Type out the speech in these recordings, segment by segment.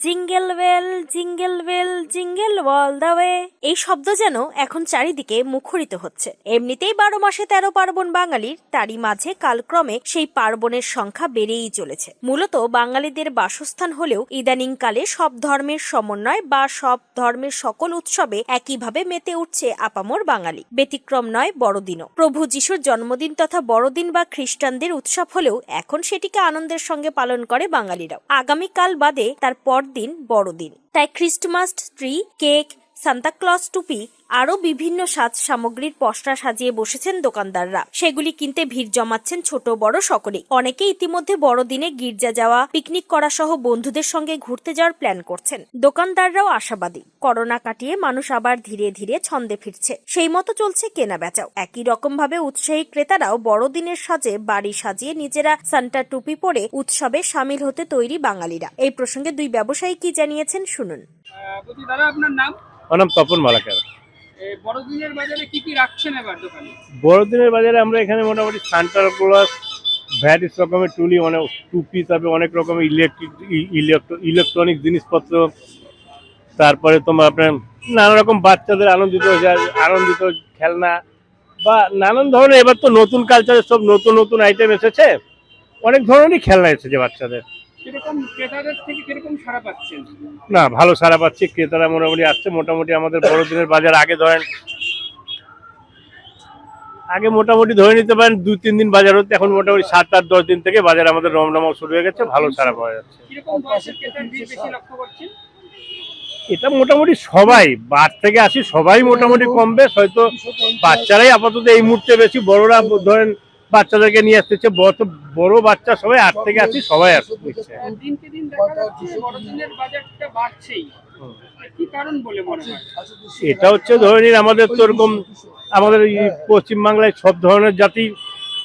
Jingle bell jingle bell, jingle all the way. এই শব্দ যেন এখন চারিদিকে মুখরিত হচ্ছে। এমনিতেই বারো মাসে তেরো পার্বণ বাঙালির, তারই মাঝে কালক্রমে সেই পার্বণের সংখ্যা বেড়েই চলেছে। মূলত বাঙালিদের বাসস্থান হলেও ইদানিং কালে সব ধর্মের সমন্বয় বা সব ধর্মের সকল উৎসবে একইভাবে মেতে উঠছে আপামর বাঙালি। ব্যতিক্রম নয়, বড়দিনও। প্রভু যিশুর জন্মদিন তথা বড়দিন বা খ্রিস্টানদের উৎসব হলেও এখন সেটিকে আনন্দের সঙ্গে পালন করে বাঙালিরাও। আগামীকাল বাদে তার পরদিন বড়দিন। তাই খ্রিস্টমাস ট্রি কেক সান্তাক্লজ টুপি আরও বিভিন্ন সাজ সামগ্রীর পসরা সাজিয়ে বসেছেন দোকানদাররা। সেগুলি কিনতে ভিড় জমাচ্ছেন ছোট বড় সকলেই অনেকে ইতিমধ্যে বড়দিনে গির্জা যাওয়া, পিকনিক করা সহ বন্ধুদের সঙ্গে ঘুরতে যাওয়ার প্ল্যান করছেন। দোকানদাররাও আশাবাদী। করোনা কাটিয়ে মানুষ আবার ধীরে ধীরে ছন্দে ফিরছে। সেই মতো চলছে কেনা বেচাও একই রকম ভাবে উৎসাহী ক্রেতারাও বড়দিনের সাজে বাড়ি সাজিয়ে নিজেরা সান্টা টুপি পরে উৎসবে সামিল হতে তৈরি বাঙালিরা। এই প্রসঙ্গে দুই ব্যবসায়ী কি জানিয়েছেন শুনুন। বলছি দাদা আপনার নাম? আমার নাম তপন মালাকার। বড়দিনের বাজারে কি কি রাখছেন এবার দোকানে? বড়দিনের বাজারে আমরা এখানে মোটামুটি সান্টার প্লাস ভ্যারিস রকমের টুলি অনেক টুপি তারপরে অনেক রকমের ইলেকট্রিক ইলেকট্রনিক জিনিসপত্র। তারপরে তোমার আপনার নানা রকম বাচ্চাদের আনন্দিত আনন্দিত খেলনা বা নানান ধরনের এবার তো নতুন কালচারের সব নতুন নতুন আইটেম এসেছে। অনেক ধরনেরই খেলনা এসেছে বাচ্চাদের। কীরকম ক্রেতাদের থেকে কীরকম সারা পাচ্ছেন? না ভালো সারা পাচ্ছি ক্রেতারা মোটামুটি আসছে। মোটামুটি আমাদের বড়দিনের বাজার আগে ধরেন আগে মোটামুটি ধরে নিতে পারেন দুই তিন দিন বাজার হচ্ছে। এখন মোটামুটি সাত আট দশ দিন থেকে বাজার আমাদের রমরমা শুরু হয়ে গেছে ভালো সারা পাওয়া যাচ্ছে। এটা মোটামুটি সবাই বার থেকে আসি সবাই মোটামুটি কম বেশ হয়তো বাচ্চারাই আপাতত এই মুহূর্তে বেশি বড়রা ধরেন বাচ্চাদেরকে নিয়ে আসতেছে বড় বড় বাচ্চা সবাই আট থেকে আসি সবাই হয়? এটা হচ্ছে ধরে নিন আমাদের তো এরকম আমাদের পশ্চিমবাংলায় সব ধরনের জাতি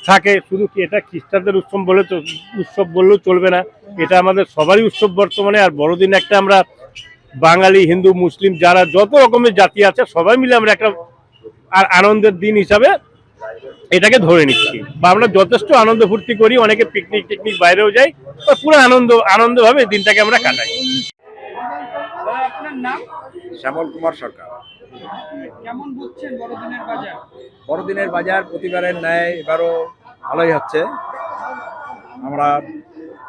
থাকে। শুধু কি এটা খ্রিস্টানদের উৎসব বলে তো উৎসব বললেও চলবে না। এটা আমাদের সবারই উৎসব বর্তমানে। আর বড়দিন একটা আমরা বাঙালি হিন্দু মুসলিম যারা যত রকমের জাতি আছে সবাই মিলে আমরা একটা আর আনন্দের দিন হিসাবে এটাকে ধরে নিচ্ছি। বা আমরা যথেষ্ট আনন্দ ফুর্তি করি অনেকে পিকনিক টিকনিক বাইরেও যাই তো পুরো আনন্দ আনন্দভাবে দিনটাকে আমরা কাটাই। দাদা আপনার নাম? শ্যামল কুমার সরকার। কেমন বুঝছেন বড়দিনের বাজার? বড়দিনের বাজার প্রতিবারের ন্যায় এবারও ভালোই হচ্ছে। আমরা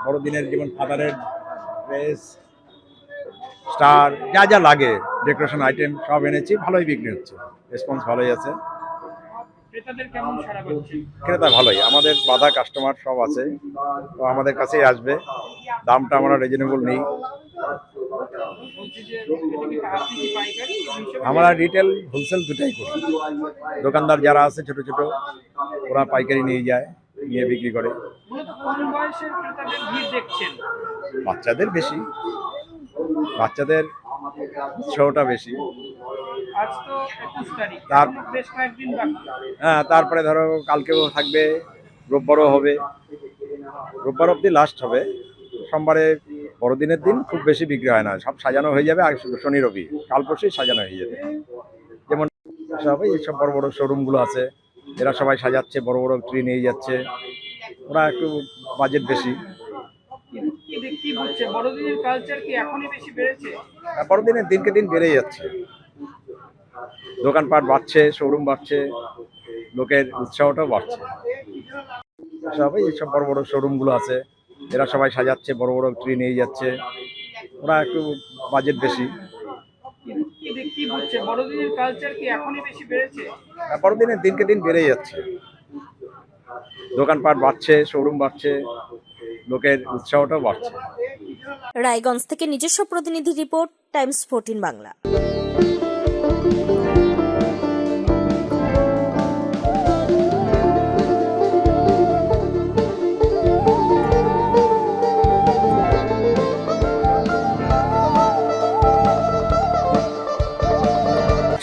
বড়দিনের যেমন ফাদারের ড্রেস স্টার যা যা লাগে ডেকোরেশন আইটেম সব এনেছি ভালোই বিক্রি হচ্ছে। রেসপন্স ভালোই আছে। ক্রেতা ভালোই। আমাদের বাধা কাস্টমার সব আছে। তো আমাদের কাছেই আসবে। দামটা আমরা রিজনেবল নেই। আমরা রিটেল হোলসেল দুটাই করি। দোকানদার যারা আছে ছোট ছোট ওরা পাইকারি নিয়ে যায় নিয়ে বিক্রি করে। বাচ্চাদের বেশি। বাচ্চাদের উৎসাহটা বেশি। হ্যাঁ তারপরে ধরো কালকেও থাকবে রোববারও হবে। রোববার অবধি লাস্ট হবে। সোমবারে বড়দিনের দিন খুব বেশি বিক্রি হয় না। সব সাজানো হয়ে যাবে আর শনি রবি। কাল পরশুই সাজানো হয়ে যাবে। যেমন এইসব বড় বড় শোরুমগুলো আছে। এরা সবাই সাজাচ্ছে বড় বড় ট্রি নিয়ে যাচ্ছে। ওরা একটু বাজেট বেশি। বুঝছে বড়দিনের কালচার কি এখনই বেশি বেড়েছে? বড়দিনের দিনকে দিন বেড়েই যাচ্ছে। দোকানপাট বাড়ছে শোরুম বাড়ছে, লোকের উৎসাহটাও বাড়ছে। সবাই এইসব বড় বড় শোরুমগুলো আছে, এরা সবাই সাজাচ্ছে, বড় বড় ট্রি নিয়ে যাচ্ছে। ওরা একটু বাজেট বেশি। আর বড়দিনের দিনকে দিন বেড়ে যাচ্ছে। দোকানপাট বাড়ছে শোরুম বাড়ছে, লোকের উৎসাহটাও বাড়ছে। রায়গঞ্জ থেকে নিজস্ব প্রতিনিধি রিপোর্ট, টাইমস ফোরটিন বাংলা।